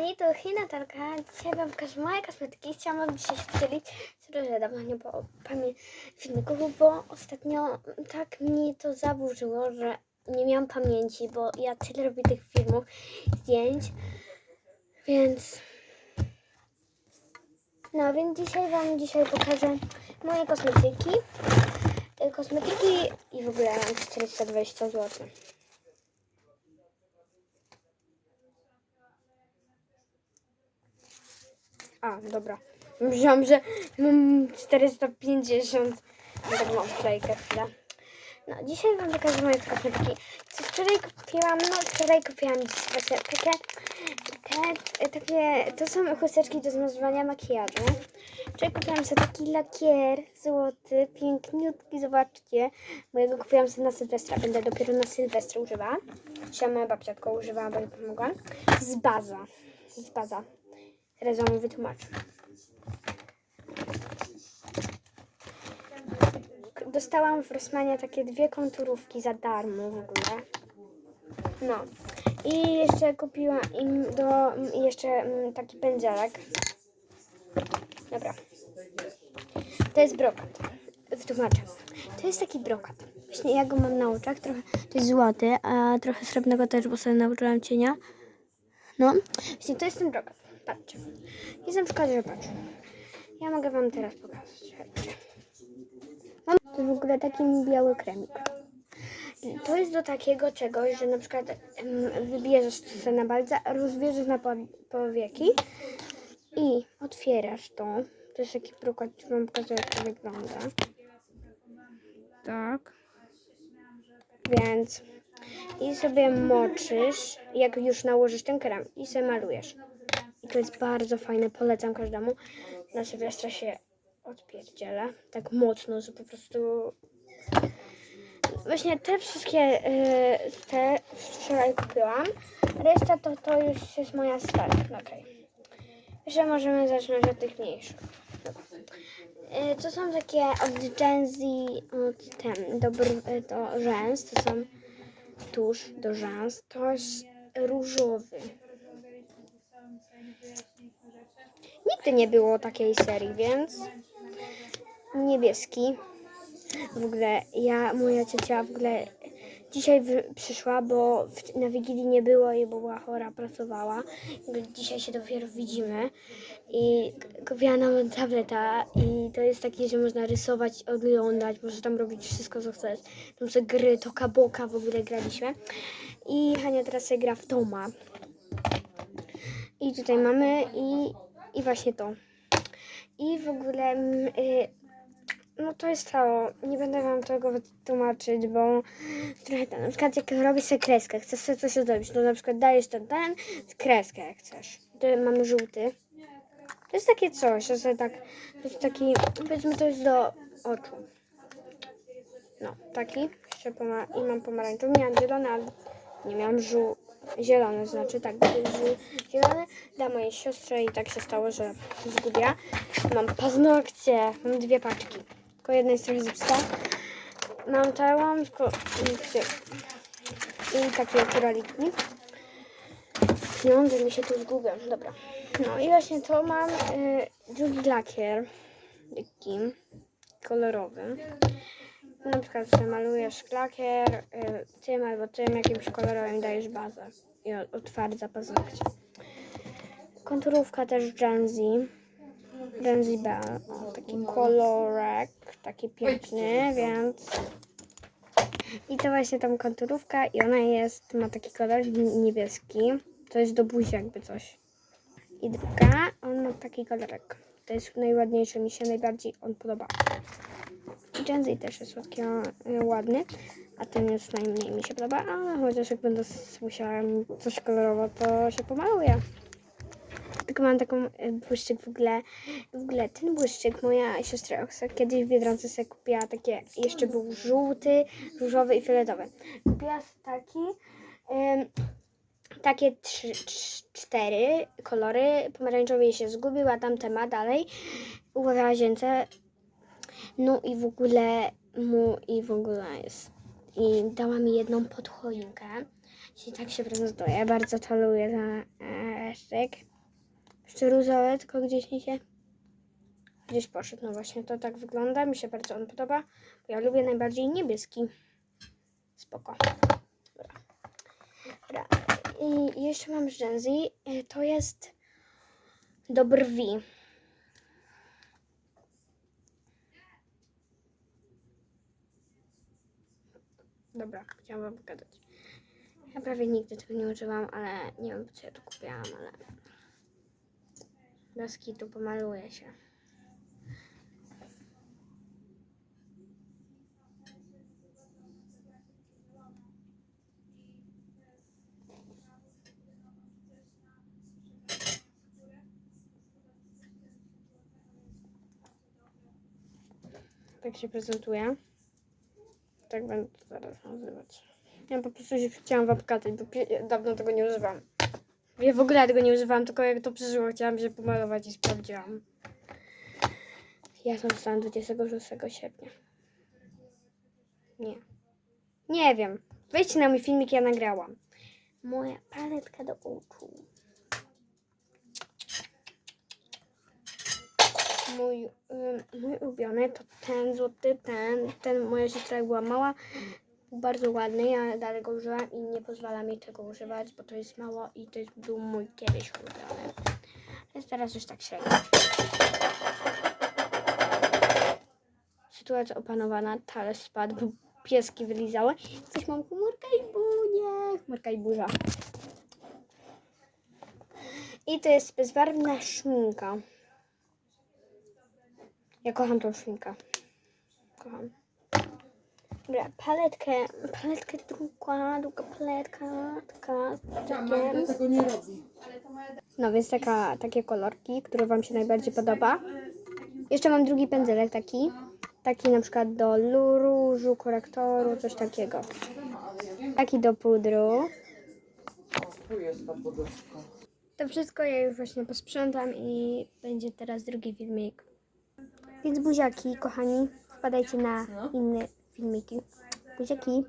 kochani, to China Natalka. Dzisiaj wam pokażę moje kosmetyki. Chciałam wam dzisiaj wcielić, że dawno nie było filmików, bo ostatnio tak mnie to zaburzyło, że nie miałam pamięci, bo ja tyle robię tych filmów, zdjęć, więc... No, więc dzisiaj wam dzisiaj pokażę moje kosmetyki. Kosmetyki i w ogóle mam 420 zł. A, dobra. Myślałam, że mam 450. No tak mam wklejkę chwilę. No, dzisiaj wam pokażę moje kosmetyki. Co wczoraj kupiłam, no wczoraj kupiłam właśnie takie, te, takie, to są chusteczki do zmazywania makijażu. Wczoraj kupiłam sobie taki lakier złoty, piękniutki, zobaczcie. Bo ja go kupiłam sobie na Sylwestra, będę dopiero na Sylwestra używała. Dzisiaj moja babcia tylko używała, bo jej pomogłam. Z baza, z baza. Teraz wam wytłumaczę. K- Dostałam w Rossmanie takie dwie konturówki za darmo w ogóle. No. I jeszcze kupiłam im do jeszcze mm, taki pędzelek. Dobra. To jest brokat. Wytłumaczę. To jest taki brokat. Właśnie ja go mam na oczach. Trochę, to jest złoty, a trochę srebrnego też, bo sobie nałożyłam cienia. No, właśnie to jest ten brokat. Patrzcie. Jest na przykład, że. Ja mogę wam teraz pokazać. Mam tu w ogóle taki biały kremik. To jest do takiego czegoś, że na przykład wybierzesz to na balce, rozwierzysz na po- powieki i otwierasz to. To jest taki który wam pokazuję, jak to wygląda. Tak. Więc i sobie moczysz, jak już nałożysz ten krem i sobie malujesz. To jest bardzo fajne, polecam każdemu. Na Sylwestra się odpierdzielę, tak mocno, że po prostu... Właśnie te wszystkie, yy, te wczoraj kupiłam. Reszta to, to już jest moja stara. Okej. Jeszcze możemy zacząć od tych mniejszych. Yy, To są takie od Genzy, od ten, do, br- do rzęs, to są tusz do rzęs. To jest różowy. Nigdy nie było takiej serii, więc niebieski. W ogóle ja, moja ciocia w ogóle dzisiaj wy, przyszła, bo w, na Wigilii nie było jej, bo była chora, pracowała. Dzisiaj się dopiero widzimy i kupiła nam tableta i to jest takie, że można rysować, oglądać, może tam robić wszystko, co chcesz. Tam są gry, Toka Boka w ogóle graliśmy. I Hania teraz sobie gra w Toma. I tutaj mamy i, i właśnie to. I w ogóle mm, y, no to jest to. Nie będę wam tego wytłumaczyć, bo trochę tam, na przykład jak robisz sobie kreskę, chcesz sobie coś zrobić, to na przykład dajesz ten, ten, kreskę jak chcesz. Tu mamy żółty. To jest takie coś, że sobie tak, to jest taki, powiedzmy to jest do oczu. No, taki. Jeszcze poma- I mam pomarańczowy. Miałam zielony, ale nie miałam żół... Zielony, znaczy tak, zielony. Dla mojej siostry i tak się stało, że zgubiła. Mam paznokcie. Mam dwie paczki. Tylko jedna jest trochę zepsuta. Mam całą, tylko... I takie koraliki. Pieniądze mi się tu zgubią. Dobra. No i właśnie to mam y, drugi lakier. Taki kolorowy. Na przykład malujesz lakier y, tym albo tym jakimś kolorowym dajesz bazę i otwardza paznokcie. Konturówka też Genzy. Genzy Bell. O, taki kolorek, taki piękny, więc... I to właśnie tam konturówka i ona jest, ma taki kolor niebieski. To jest do buzi jakby coś. I druga, on ma taki kolorek. To jest najładniejszy, mi się najbardziej on podoba. Genzy też jest a, e, ładny, a ten jest najmniej mi się podoba, ale chociaż jak będę musiała coś kolorowo, to się pomaluje. Tylko mam taką e, błyszczyk w ogóle, w ogóle ten błyszczyk moja siostra Oksa kiedyś w Biedronce sobie kupiła takie, jeszcze był żółty, różowy i fioletowy. Kupiła taki, takie trzy, cz- cztery kolory, pomarańczowy się zgubił, a tamte ma dalej u łazience no i w ogóle mu i w ogóle jest. I dała mi jedną podchoinkę. I tak się prezentuję. Bardzo to lubię za e, resztek. Jeszcze różowe, tylko gdzieś mi się... Gdzieś poszedł, no właśnie, to tak wygląda. Mi się bardzo on podoba. Bo ja lubię najbardziej niebieski. Spoko. Dobra. Dobra. I jeszcze mam rzęsy. Y, To jest do brwi. Dobra, chciałam wam pokazać. Ja prawie nigdy tego nie używam, ale nie wiem co ja to kupiłam, ale bez kitu pomaluję się. Tak się prezentuje. Tak będę to zaraz nazywać. Ja po prostu się chciałam wam pokazać, bo dawno tego nie używam. Ja w ogóle tego nie używałam, tylko jak to przyszło, chciałam się pomalować i sprawdziłam. Ja to dostałam 26 sierpnia. Nie. Nie wiem. Wejdźcie na mój filmik, ja nagrałam. Moja paletka do oczu. Mój, ym, mój ulubiony to ten złoty, ten, ten moja siostra jak była mała, bardzo ładny, ja dalej go używam i nie pozwala mi tego używać, bo to jest mało i to jest, był mój kiedyś ulubiony. Jest teraz już tak średnio. Sytuacja opanowana, talerz spadł, bo pieski wylizały. Coś mam chmurka i bunie, chmurka i burza. I to jest bezbarwna szminka. Ja kocham tą szminkę. Kocham. Dobra, paletkę, paletkę druga, druga paletka, taka, tego nie robi. No więc taka, takie kolorki, które Wam się najbardziej podoba. Jeszcze mam drugi pędzelek taki. Taki na przykład do różu, korektoru, coś takiego. Taki do pudru. O, tu jest ta poduszka. To wszystko ja już właśnie posprzątam i będzie teraz drugi filmik. Więc buziaki, kochani, wpadajcie na inne filmiki. Buziaki.